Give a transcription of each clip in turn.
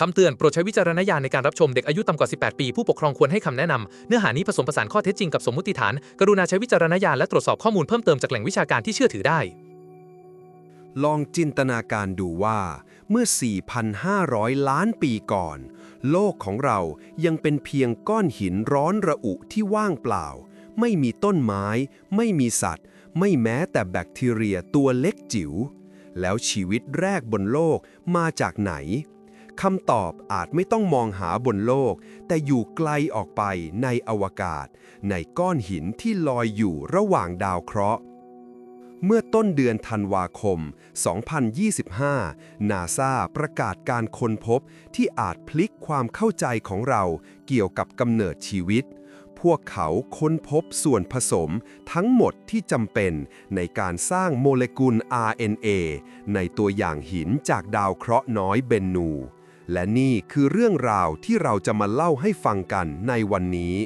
คำเตือนโปรดใช้วิจารณญาณในการรับชมเด็กอายุต่ำกว่า 18 ปี ผู้ปกครองควรให้คำแนะนำเนื้อหานี้ผสมผสานข้อเท็จจริงกับสมมติฐาน กรุณาใช้วิจารณญาณและตรวจสอบข้อมูลเพิ่มเติมจากแหล่งวิชาการที่เชื่อถือได้ ลองจินตนาการดูว่า เมื่อ 4,500 ล้านปีก่อน โลกของเรายังเป็นเพียงก้อนหินร้อนระอุที่ว่างเปล่า ไม่มีต้นไม้ ไม่มีสัตว์ ไม่แม้แต่แบคทีเรียตัวเล็กจิ๋วแล้วชีวิตแรกบนโลกมาจากไหน คำตอบอาจไม่ต้องมองหาบนโลก แต่อยู่ไกลออกไปในอวกาศ ในก้อนหินที่ลอยอยู่ระหว่างดาวเคราะห์ เมื่อต้นเดือนธันวาคม 2025 นาซาประกาศการค้นพบที่อาจพลิกความเข้าใจของเราเกี่ยวกับกำเนิดชีวิตพวกเขาค้นพบส่วนผสมทั้งหมดที่จำเป็นในการสร้างโมเลกุล RNA ในตัวอย่างหินจากดาวเคราะห์น้อยเบนนู และนี่คือเรื่องราวที่เราจะมาเล่าให้ฟังกันในวันนี้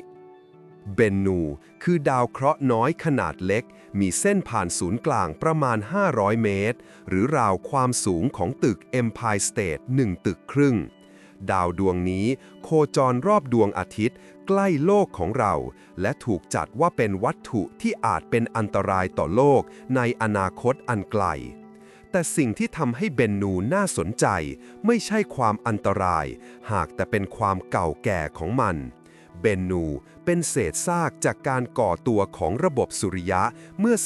เบนนูคือดาวเคราะห์น้อยขนาดเล็ก มีเส้นผ่านศูนย์กลางประมาณ 500 เมตร หรือราวความสูงของตึก Empire State 1 ตึกครึ่ง ดาวดวงนี้โคจรรอบดวงอาทิตย์ ใกล้โลกของเรา และถูกจัดว่าเป็นวัตถุที่อาจเป็นอันตรายต่อโลกในอนาคตอันไกล แต่สิ่งที่ทำให้เบนนูน่าสนใจ ไม่ใช่ความอันตราย หากแต่เป็นความเก่าแก่ของมัน เบนนูเป็นเศษซากจากการก่อตัวของระบบสุริยะเมื่อ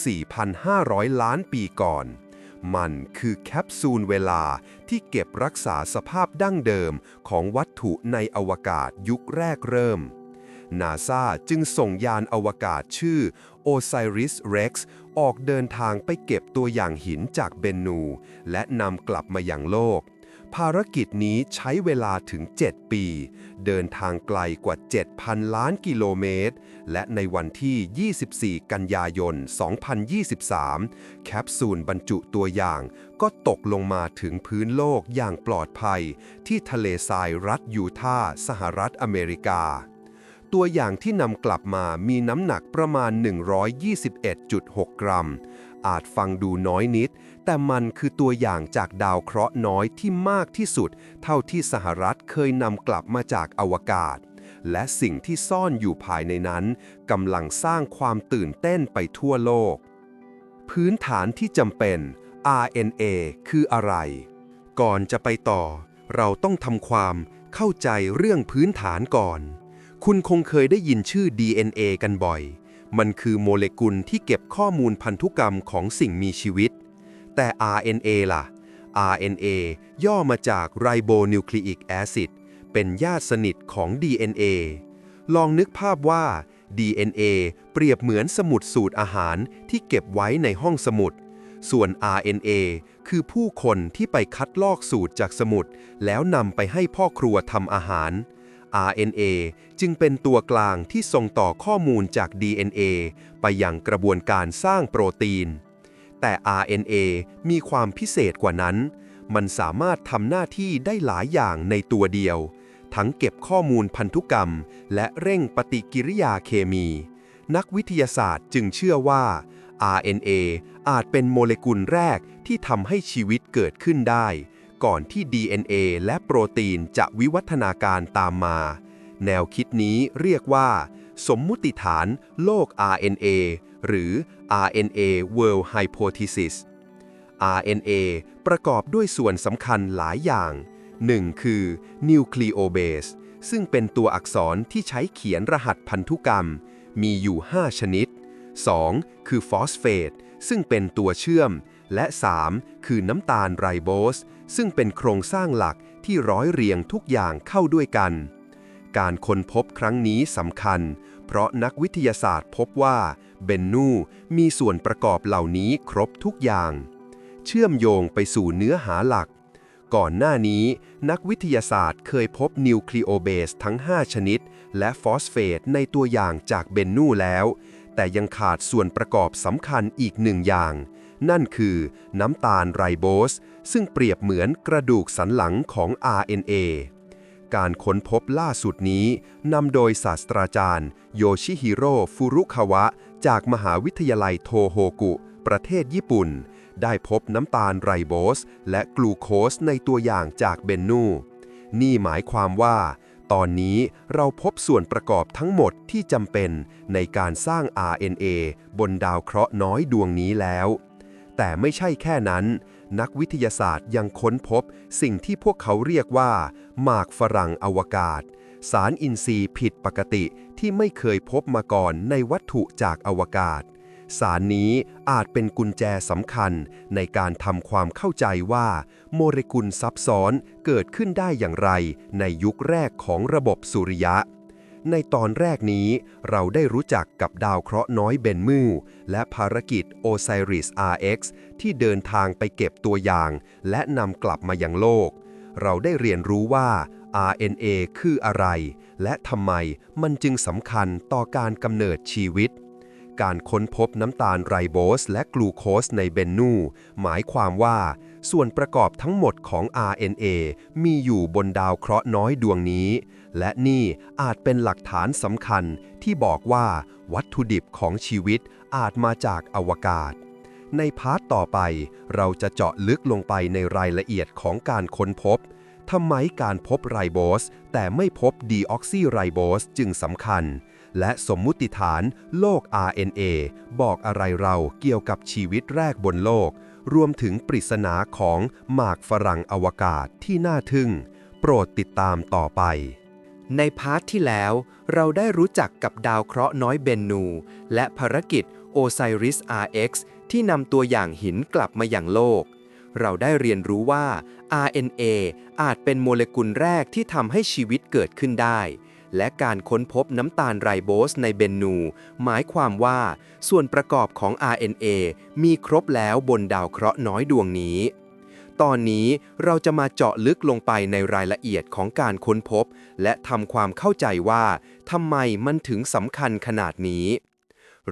4,500 ล้านปีก่อน มันคือแคปซูลเวลาที่เก็บรักษาสภาพดั้งเดิมของวัตถุในอวกาศยุคแรกเริ่ม นาซาจึงส่งยานอวกาศชื่อ Osiris Rex ออกเดินทางไปเก็บตัวอย่างหินจากเบนนู และนำกลับมาอย่างโลก ภารกิจนี้ใช้เวลาถึง 7 ปี เดินทางไกลกว่า 7,000 ล้านกิโลเมตร และในวันที่ 24 กันยายน 2023 แคปซูลบรรจุตัวอย่าง ก็ตกลงมาถึงพื้นโลกอย่างปลอดภัย ที่ทะเลทรายรัฐยูทาห์สหรัฐอเมริกา ตัวอย่างที่นำกลับมามีน้ำหนักประมาณ 121.6 กรัม อาจฟังดูน้อยนิด แต่มันคือตัวอย่างจากดาวเคราะห์น้อยที่มากที่สุด เท่าที่สหรัฐเคยนำกลับมาจากอวกาศ และสิ่งที่ซ่อนอยู่ภายในนั้นกำลังสร้างความตื่นเต้นไปทั่วโลก พื้นฐานที่จำเป็น RNA คืออะไร ก่อนจะไปต่อ เราต้องทำความเข้าใจเรื่องพื้นฐานก่อน คุณคงเคยได้ยินชื่อ DNA กันบ่อย มันคือโมเลกุลที่เก็บข้อมูลพันธุกรรมของสิ่งมีชีวิต แต่ RNA ล่ะ RNA ย่อมาจาก Ribonucleic Acid เป็นญาติสนิทของ DNA ลองนึกภาพว่า DNA เปรียบเหมือนสมุดสูตรอาหารที่เก็บไว้ในห้องสมุด ส่วน RNA คือผู้คนที่ไปคัดลอกสูตรจากสมุด แล้วนำไปให้พ่อครัวทำอาหาร RNA จึงเป็นตัวกลางที่ส่งต่อข้อมูลจาก DNA ไปยังกระบวนการสร้างโปรตีน แต่ RNA มีความพิเศษกว่านั้น มันสามารถทำหน้าที่ได้หลายอย่างในตัวเดียว ทั้งเก็บข้อมูลพันธุกรรม และเร่งปฏิกิริยาเคมี นักวิทยาศาสตร์จึงเชื่อว่า RNA อาจเป็นโมเลกุลแรกที่ทำให้ชีวิตเกิดขึ้นได้ ก่อนที่ DNA และโปรตีนจะวิวัฒนาการตามมา แนวคิดนี้เรียกว่า สมมุติฐานโลก RNA หรือ RNA World Hypothesis RNA ประกอบด้วยส่วนสำคัญหลายอย่าง 1. คือ Nucleobase ซึ่งเป็นตัวอักษรที่ใช้เขียนรหัสพันธุกรรม มีอยู่ 5 ชนิด 2. คือฟอสเฟตซึ่งเป็นตัวเชื่อม และ 3. คือน้ำตาลไรโบส ซึ่งเป็นโครงสร้างหลักที่ร้อยเรียงทุกอย่างเข้าด้วยกัน การค้นพบครั้งนี้สำคัญ เพราะนักวิทยาศาสตร์พบว่าเบนนูมีส่วนประกอบเหล่านี้ครบทุกอย่าง เชื่อมโยงไปสู่เนื้อหาหลัก ก่อนหน้านี้ นักวิทยาศาสตร์เคยพบนิวคลีโอเบสทั้ง 5 ชนิด และฟอสเฟตในตัวอย่างจากเบนนูแล้ว แต่ยังขาดส่วนประกอบสำคัญอีกหนึ่งอย่าง นั่นคือน้ำตาลไรโบส ซึ่งเปรียบเหมือนกระดูกสันหลังของ RNA การค้นพบล่าสุดนี้นำโดยศาสตราจารย์ โยชิฮิโร่ฟุรุคาวะ จากมหาวิทยาลัยโทโฮกุ ประเทศญี่ปุ่น ได้พบน้ำตาลไรโบส และกลูโคสในตัวอย่างจากเบนนู นี่หมายความว่า ตอนนี้เราพบส่วนประกอบทั้งหมดที่จำเป็นในการสร้าง RNA บนดาวเคราะห์น้อยดวงนี้แล้ว แต่ไม่ใช่แค่นั้น นักวิทยาศาสตร์ยังค้นพบสิ่งที่พวกเขาเรียกว่า หมากฝรั่งอวกาศ สารอินทรีย์ผิดปกติที่ไม่เคยพบมาก่อนในวัตถุจากอวกาศ สารนี้อาจเป็นกุญแจสำคัญในการทำความเข้าใจว่า โมเลกุลซับซ้อนเกิดขึ้นได้อย่างไรในยุคแรกของระบบสุริยะ ในตอนแรกนี้เราได้รู้จักกับดาวเคราะห์น้อยเบนมูและภารกิจ Osiris RX ที่เดินทางไปเก็บตัวอย่าง และนำกลับมายังโลก เราได้เรียนรู้ว่า RNA คืออะไร และทำไมมันจึงสำคัญต่อการกำเนิดชีวิต การค้นพบน้ำตาลไรโบสและกลูโคสในเบนนูหมายความว่า ส่วนประกอบทั้งหมดของ RNA มีอยู่บนดาวเคราะห์น้อยดวงนี้ และนี่อาจเป็นหลักฐานสำคัญที่บอกว่าวัตถุดิบของชีวิตอาจมาจากอวกาศ ในพาร์ทต่อไป เราจะเจาะลึกลงไปในรายละเอียดของการค้นพบทำไมการพบไรโบส แต่ไม่พบดีออกซีไรโบสจึงสำคัญ และสมมุติฐานโลก RNA บอกอะไรเราเกี่ยวกับชีวิตแรกบนโลก รวมถึงปริศนาของหมากฝรั่งอวกาศที่น่าทึ่ง โปรดติดตามต่อไป ในพาร์ทที่แล้วเราได้รู้จักกับดาวเคราะห์น้อยเบนนู และภารกิจ Osiris RX ที่นำตัวอย่างหินกลับมาอย่างโลก เราได้เรียนรู้ว่า RNA อาจเป็นโมเลกุลแรกที่ทำให้ชีวิตเกิดขึ้นได้ และการค้นพบน้ำตาลไรโบสในเบนนู หมายความว่า ส่วนประกอบของ RNA มีครบแล้วบนดาวเคราะห์น้อยดวงนี้ ตอนนี้เราจะมาเจาะลึกลงไปในรายละเอียดของการค้นพบ และทำความเข้าใจว่าทำไมมันถึงสำคัญขนาดนี้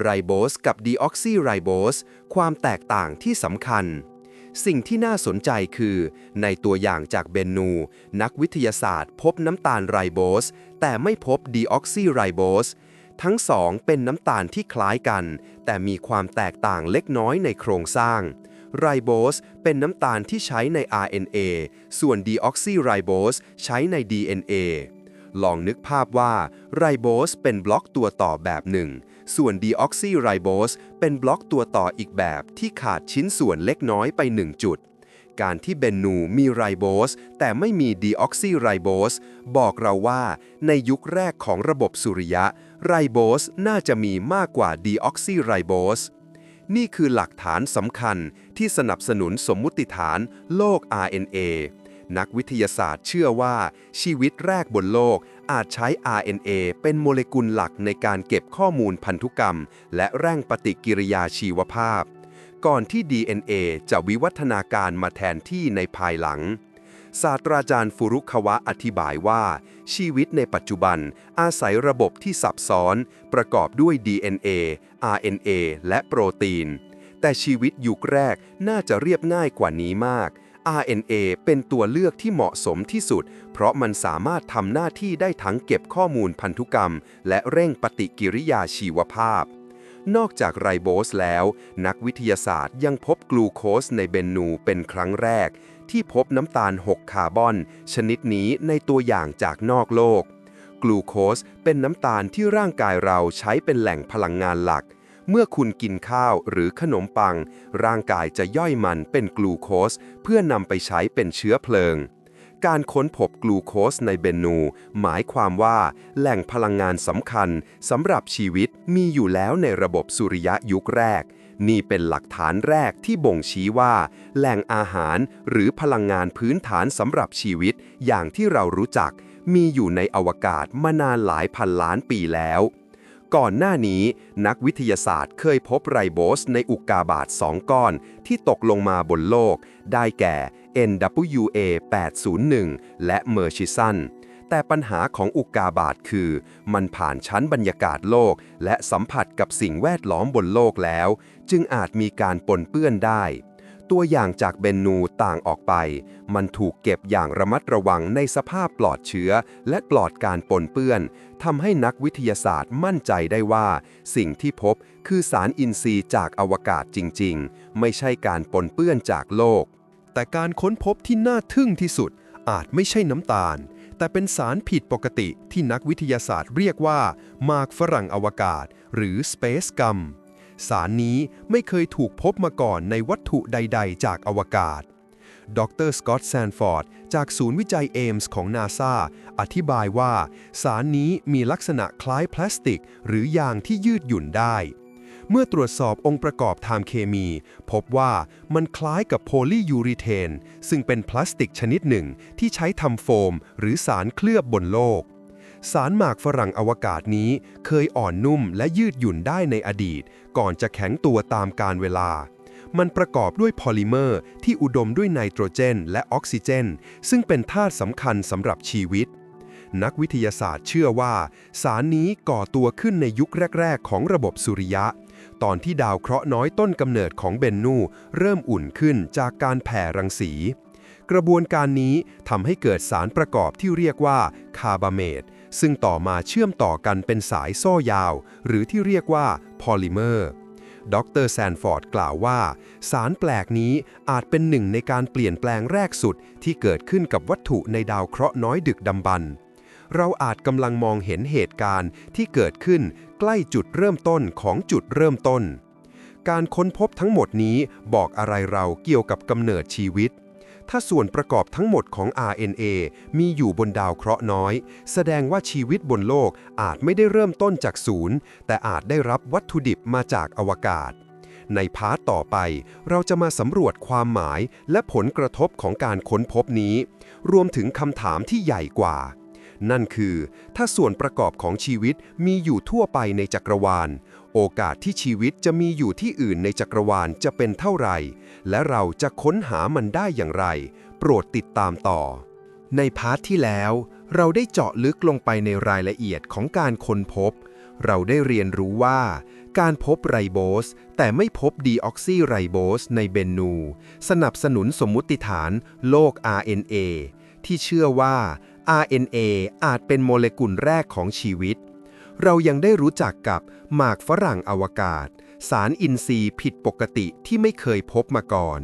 ไรโบสกับดีออกซีไรโบสความแตกต่างที่สำคัญ สิ่งที่น่าสนใจคือ ในตัวอย่างจากเบนนู นักวิทยาศาสตร์ พบน้ำตาลไรโบส แต่ไม่พบดีออกซีไรโบส ทั้งสองเป็นน้ำตาลที่คล้ายกัน แต่มีความแตกต่างเล็กน้อยในโครงสร้างไรโบสเป็นน้ำตาลที่ใช้ใน RNA ส่วนดีออกซีไรโบสใช้ใน DNA ลองนึกภาพว่าไรโบสเป็นบล็อกตัวต่อแบบหนึ่ง ส่วนดีออกซีไรโบสเป็นบล็อกตัวต่ออีกแบบที่ขาดชิ้นส่วนเล็กน้อยไป 1 จุด การที่เบนนูมีไรโบสแต่ไม่มีดีออกซีไรโบสบอกเราว่าในยุคแรกของระบบสุริยะ ไรโบสน่าจะมีมากกว่าดีออกซีไรโบสนี่คือหลักฐานสำคัญที่สนับสนุนสมมุติฐานโลก RNA นักวิทยาศาสตร์เชื่อว่าชีวิตแรกบนโลกอาจใช้ RNA เป็นโมเลกุลหลักในการเก็บข้อมูลพันธุกรรม และแร่งปฏิกิริยาชีวภาพ ก่อนที่ DNA จะวิวัฒนาการมาแทนที่ในภายหลัง ศาสตราจารย์ฟุรุคาวะอธิบายว่า ชีวิตในปัจจุบันอาศัยระบบที่ซับซ้อน ประกอบด้วย DNA RNA และโปรตีน แต่ชีวิตยุคแรกน่าจะเรียบง่ายกว่านี้มาก RNA เป็นตัวเลือกที่เหมาะสมที่สุด เพราะมันสามารถทำหน้าที่ได้ทั้งเก็บข้อมูลพันธุกรรม และเร่งปฏิกิริยาชีวภาพ นอกจากไรโบสแล้ว นักวิทยาศาสตร์ยังพบกลูโคสในเบนนูเป็นครั้งแรก ที่พบน้ำตาล 6 คาร์บอน ชนิดนี้ในตัวอย่างจากนอกโลก กลูโคสเป็นน้ำตาลที่ร่างกายเราใช้เป็นแหล่งพลังงานหลัก เมื่อคุณกินข้าวหรือขนมปัง ร่างกายจะย่อยมันเป็นกลูโคส เพื่อนำไปใช้เป็นเชื้อเพลิง การค้นพบกลูโคสในเบนนู หมายความว่า แหล่งพลังงานสำคัญสำหรับชีวิตมีอยู่แล้วในระบบสุริยะยุคแรก นี่เป็นหลักฐานแรกที่บ่งชี้ว่า แหล่งอาหารหรือพลังงานพื้นฐานสำหรับชีวิต อย่างที่เรารู้จัก มีอยู่ในอวกาศมานานหลายพันล้านปีแล้ว ก่อนหน้านี้นักวิทยาศาสตร์เคยพบไรโบสในอุกกาบาตสองก้อนที่ตกลงมาบนโลก ได้แก่ NWA 801 และ Murchison แต่ปัญหาของอุกกาบาตคือ มันผ่านชั้นบรรยากาศโลก และสัมผัสกับสิ่งแวดล้อมบนโลกแล้ว จึงอาจมีการปนเปื้อนได้ ตัวอย่างจากเบนนูต่างออกไป มันถูกเก็บอย่างระมัดระวังในสภาพปลอดเชื้อ และปลอดการปนเปื้อนทำให้นักวิทยาศาสตร์มั่นใจได้ว่า สิ่งที่พบคือสารอินทรีย์จากอวกาศจริง ๆ ไม่ใช่การปนเปื้อนจากโลก แต่การค้นพบที่น่าทึ่งที่สุดอาจไม่ใช่น้ำตาล แต่เป็นสารผิดปกติที่นักวิทยาศาสตร์เรียกว่า มากฝรั่งอวกาศ หรือ Space Gum สารนี้ไม่เคยถูกพบมาก่อนในวัตถุใด ๆ จากอวกาศ ดรสกอตต์แซนฟอร์ด จากศูนย์วิจัยเอมส์ของนาซาอธิบายว่า สารนี้มีลักษณะคล้ายพลาสติก หรือยางที่ยืดหยุ่นได้ เมื่อตรวจสอบองค์ประกอบทางเคมี พบว่ามันคล้ายกับโพลียูริเทน ซึ่งเป็นพลาสติกชนิดหนึ่งที่ใช้ทำโฟม หรือสารเคลือบบนโลกสารหมากฝรั่งอวกาศนี้เคยอ่อนนุ่มและยืดหยุ่นได้ในอดีต ก่อนจะแข็งตัวตามกาลเวลา มันประกอบด้วยพอลิเมอร์ที่อุดมด้วยไนโตรเจน และออกซิเจน ซึ่งเป็นธาตุสำคัญสำหรับชีวิต นักวิทยาศาสตร์เชื่อว่า สารนี้ก่อตัวขึ้นในยุคแรก ๆ ของระบบสุริยะ ตอนที่ดาวเคราะห์น้อยต้นกำเนิดของเบนนูเริ่มอุ่นขึ้นจากการแผ่รังสีกระบวนการนี้ทำให้เกิดสารประกอบที่เรียกว่าคาร์บาเมต ซึ่งต่อมาเชื่อมต่อกันเป็นสายโซ่ยาว หรือที่เรียกว่าพอลิเมอร์ ดรแซนฟอร์ดกล่าวว่า สารแปลกนี้อาจเป็นหนึ่งในการเปลี่ยนแปลงแรกสุดที่เกิดขึ้นกับวัตถุในดาวเคราะห์น้อยดึกดำบรรพ์เราอาจกำลังมองเห็นเหตุการณ์ที่เกิดขึ้นใกล้จุดเริ่มต้นของจุดเริ่มต้น การค้นพบทั้งหมดนี้บอกอะไรเราเกี่ยวกับกำเนิดชีวิต ถ้าส่วนประกอบทั้งหมดของ RNA มีอยู่บนดาวเคราะห์น้อย แสดงว่าชีวิตบนโลกอาจไม่ได้เริ่มต้นจากศูนย์ แต่อาจได้รับวัตถุดิบมาจากอวกาศ ในพาร์ทต่อไป เราจะมาสำรวจความหมายและผลกระทบของการค้นพบนี้ รวมถึงคำถามที่ใหญ่กว่า นั่นคือ ถ้าส่วนประกอบของชีวิตมีอยู่ทั่วไปในจักรวาล โอกาสที่ชีวิตจะมีอยู่ที่อื่นในจักรวาลจะเป็นเท่าไหร่ และเราจะค้นหามันได้อย่างไร โปรดติดตามต่อ ในพาร์ทที่แล้ว เราได้เจาะลึกลงไปในรายละเอียดของการค้นพบ เราได้เรียนรู้ว่า การพบไรโบส แต่ไม่พบดีออกซีไรโบสในเบนนูสนับสนุนสมมุติฐานโลก RNA ที่เชื่อว่า RNA อาจเป็นโมเลกุลแรกของชีวิต เรายังได้รู้จักกับหมากฝรั่งอวกาศ สารอินทรีย์ผิดปกติที่ไม่เคยพบมาก่อน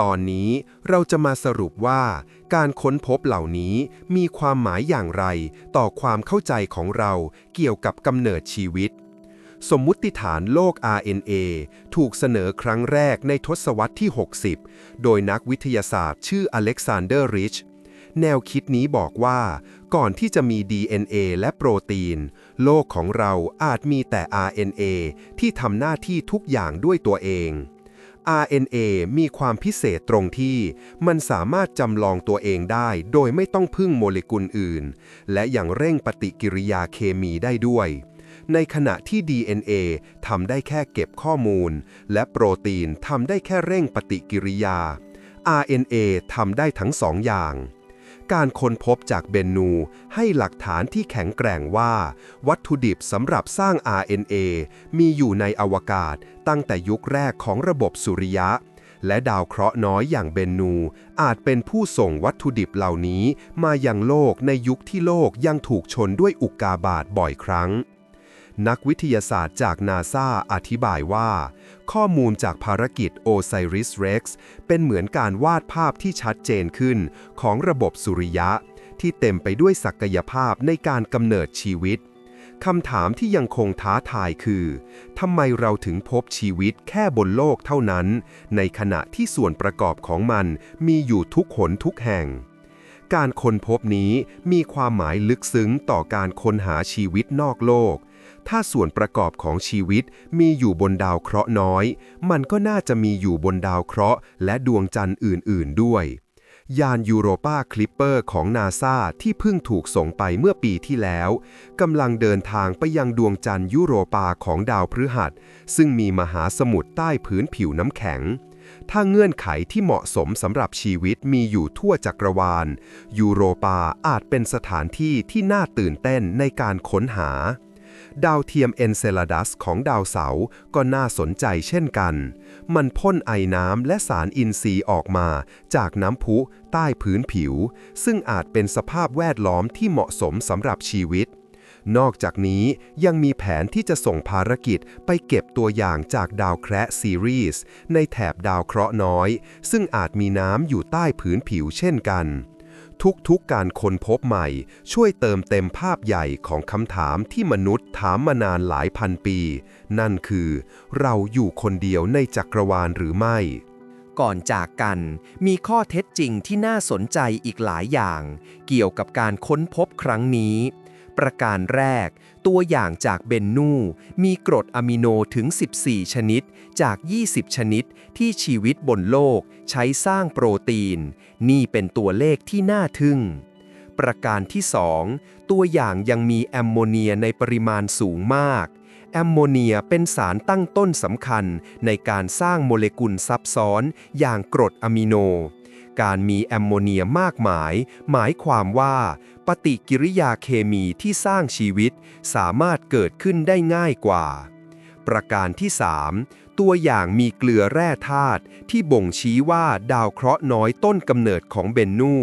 ตอนนี้เราจะมาสรุปว่า การค้นพบเหล่านี้มีความหมายอย่างไรต่อความเข้าใจของเราเกี่ยวกับกำเนิดชีวิต สมมุติฐานโลก RNA ถูกเสนอครั้งแรกในทศวรรษที่ 60 โดยนักวิทยาศาสตร์ชื่ออเล็กซานเดอร์ริชแนวคิดนี้บอกว่า ก่อนที่จะมี DNA และโปรตีน โลกของเราอาจมีแต่ RNA ที่ทำหน้าที่ทุกอย่างด้วยตัวเอง RNA มีความพิเศษตรงที่ มันสามารถจำลองตัวเองได้โดยไม่ต้องพึ่งโมเลกุลอื่น และยังเร่งปฏิกิริยาเคมีได้ด้วย ในขณะที่ DNA ทำได้แค่เก็บข้อมูล และโปรตีนทำได้แค่เร่งปฏิกิริยา RNA ทำได้ทั้งสองอย่าง การค้นพบจากเบนนูให้หลักฐานที่แข็งแกร่งว่า วัตถุดิบสำหรับสร้าง RNA มีอยู่ในอวกาศตั้งแต่ยุคแรกของระบบสุริยะ และดาวเคราะห์น้อยอย่างเบนนู อาจเป็นผู้ส่งวัตถุดิบเหล่านี้มายังโลกในยุคที่โลกยังถูกชนด้วยอุกกาบาตบ่อยครั้ง นักวิทยาศาสตร์จากนาซาอธิบายว่า ข้อมูลจากภารกิจ Osiris Rex เป็นเหมือนการวาดภาพที่ชัดเจนขึ้นของระบบสุริยะ ที่เต็มไปด้วยศักยภาพในการกำเนิดชีวิตคำถามที่ยังคงท้าทายคือทำไมเราถึงพบชีวิตแค่บนโลกเท่านั้น ในขณะที่ส่วนประกอบของมันมีอยู่ทุกหนทุกแห่ง การค้นพบนี้มีความหมายลึกซึ้งต่อการค้นหาชีวิตนอกโลก ถ้าส่วนประกอบของชีวิตมีอยู่บนดาวเคราะห์น้อย มันก็น่าจะมีอยู่บนดาวเคราะห์และดวงจันทร์อื่น ๆ ด้วย ยานยูโรปาคลิปเปอร์ของนาซาที่เพิ่งถูกส่งไปเมื่อปีที่แล้วกำลังเดินทางไปยังดวงจันทร์ยูโรปาของดาวพฤหัส ซึ่งมีมหาสมุทรใต้พื้นผิวน้ำแข็งถ้าเงื่อนไขที่เหมาะสมสำหรับชีวิตมีอยู่ทั่วจักรวาล ยูโรปาอาจเป็นสถานที่ที่น่าตื่นเต้นในการค้นหา ดาวเทียมเอนเซลาดัสของดาวเสาร์ก็น่าสนใจเช่นกัน มันพ่นไอน้ำและสารอินทรีย์ออกมา จากน้ำพุใต้พื้นผิว ซึ่งอาจเป็นสภาพแวดล้อมที่เหมาะสมสำหรับชีวิต นอกจากนี้ยังมีแผนที่จะส่งภารกิจไปเก็บตัวอย่างจากดาวแคระซีรีส์ในแถบดาวเคราะห์น้อย ซึ่งอาจมีน้ำอยู่ใต้พื้นผิวเช่นกัน ทุกๆการค้นพบใหม่ ช่วยเติมเต็มภาพใหญ่ของคำถามที่มนุษย์ถามมานานหลายพันปี นั่นคือ เราอยู่คนเดียวในจักรวาลหรือไม่ ก่อนจากกัน มีข้อเท็จจริงที่น่าสนใจอีกหลายอย่าง เกี่ยวกับการค้นพบครั้งนี้ ประการแรก ตัวอย่างจากเบนนูมีกรดอะมิโนถึง 14 ชนิด จาก 20 ชนิดที่ชีวิตบนโลกใช้สร้างโปรตีน นี่เป็นตัวเลขที่น่าทึ่ง ประการที่ 2 ตัวอย่างยังมีแอมโมเนียในปริมาณสูงมากแอมโมเนียเป็นสารตั้งต้นสำคัญในการสร้างโมเลกุลซับซ้อนอย่างกรดอะมิโน การมีแอมโมเนียมากมาย หมายความว่า ปฏิกิริยาเคมีที่สร้างชีวิต สามารถเกิดขึ้นได้ง่ายกว่า ประการที่ 3 ตัวอย่างมีเกลือแร่ธาตุที่บ่งชี้ว่าดาวเคราะห์น้อยต้นกำเนิดของเบนนู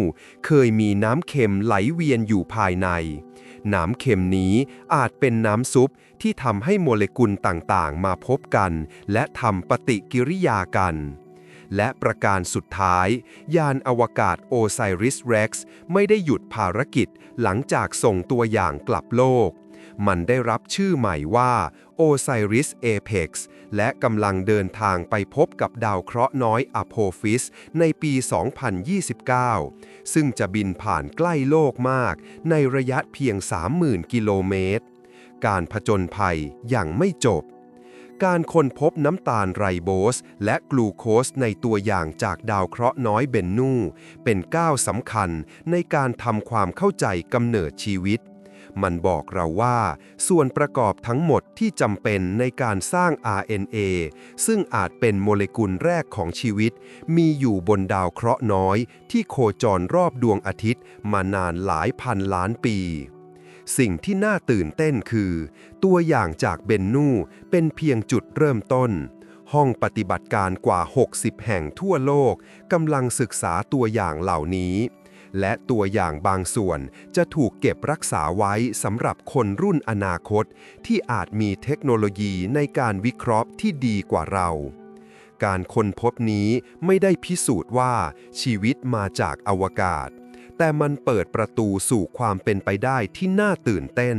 เคยมีน้ำเค็มไหลเวียนอยู่ภายในน้ำเค็มนี้อาจเป็นน้ำซุปที่ทำให้โมเลกุลต่างๆ มาพบกัน และทำปฏิกิริยากัน และประการสุดท้าย ยานอวกาศโอไซริสเร็กซ์ไม่ได้หยุดภารกิจหลังจากส่งตัวอย่างกลับโลก มันได้รับชื่อใหม่ว่า Osiris Apex และกำลังเดินทางไปพบกับดาวเคราะห์น้อยอโพฟิสในปี 2029 ซึ่งจะบินผ่านใกล้โลกมาก ในระยะเพียง 30,000 กิโลเมตร การผจญภัยยังไม่จบ การค้นพบน้ำตาลไรโบส และกลูโคสในตัวอย่างจากดาวเคราะห์น้อยเบนนู เป็นก้าวสำคัญในการทำความเข้าใจกำเนิดชีวิต มันบอกเราว่า ส่วนประกอบทั้งหมดที่จำเป็นในการสร้าง RNA ซึ่งอาจเป็นโมเลกุลแรกของชีวิต มีอยู่บนดาวเคราะห์น้อย ที่โคจรรอบดวงอาทิตย์มานานหลายพันล้านปี สิ่งที่น่าตื่นเต้นคือ ตัวอย่างจากเบนนูเป็นเพียงจุดเริ่มต้น ห้องปฏิบัติการกว่า 60 แห่งทั่วโลกกำลังศึกษาตัวอย่างเหล่านี้ และตัวอย่างบางส่วนจะถูกเก็บรักษาไว้สำหรับคนรุ่นอนาคต ที่อาจมีเทคโนโลยีในการวิเคราะห์ที่ดีกว่าเราการค้นพบนี้ไม่ได้พิสูจน์ว่าชีวิตมาจากอวกาศ แต่มันเปิดประตูสู่ความเป็นไปได้ที่น่าตื่นเต้น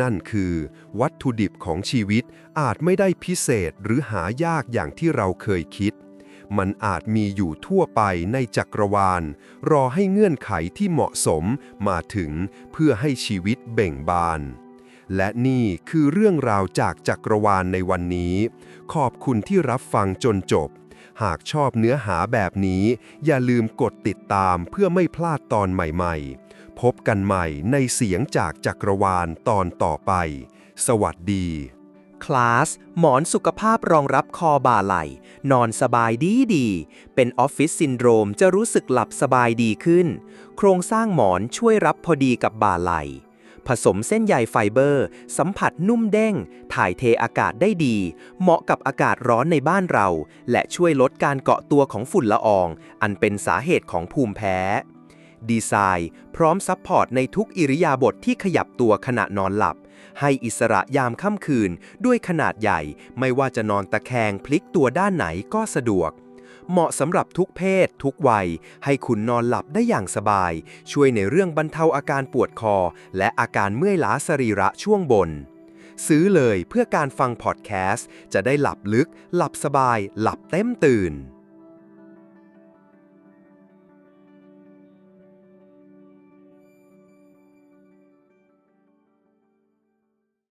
นั่นคือ วัตถุดิบของชีวิตอาจไม่ได้พิเศษหรือหายากอย่างที่เราเคยคิด มันอาจมีอยู่ทั่วไปในจักรวาล รอให้เงื่อนไขที่เหมาะสมมาถึงเพื่อให้ชีวิตเบ่งบานและนี่คือเรื่องราวจากจักรวาลในวันนี้ ขอบคุณที่รับฟังจนจบ หากชอบเนื้อหาแบบนี้ อย่าลืมกดติดตามเพื่อไม่พลาดตอนใหม่ๆ พบกันใหม่ในเสียงจากจักรวาลตอนต่อไป สวัสดีคลาส หมอนสุขภาพรองรับคอบ่าไหล นอนสบายดีดี เป็นออฟฟิศซินโดรมจะรู้สึกหลับสบายดีขึ้น โครงสร้างหมอนช่วยรับพอดีกับบ่าไหล่ ผสมเส้นใยไฟเบอร์ สัมผัสนุ่มเด้ง ถ่ายเทอากาศได้ดี เหมาะกับอากาศร้อนในบ้านเรา และช่วยลดการเกาะตัวของฝุ่นละออง อันเป็นสาเหตุของภูมิแพ้ ดีไซน์ พร้อมซัพพอร์ตในทุกอิริยาบถทที่ขยับตัวขณะนอนหลับ ให้อิสระยามค่ำคืนด้วยขนาดใหญ่ ไม่ว่าจะนอนตะแคงพลิกตัวด้านไหนก็สะดวก เหมาะสำหรับทุกเพศ ทุกวัย ให้คุณนอนหลับได้อย่างสบาย ช่วยในเรื่องบรรเทาอาการปวดคอ และอาการเมื่อยล้าสรีระช่วงบน ซื้อเลยเพื่อการฟังพอดแคสต์ จะได้หลับลึก หลับสบาย หลับเต็มตื่น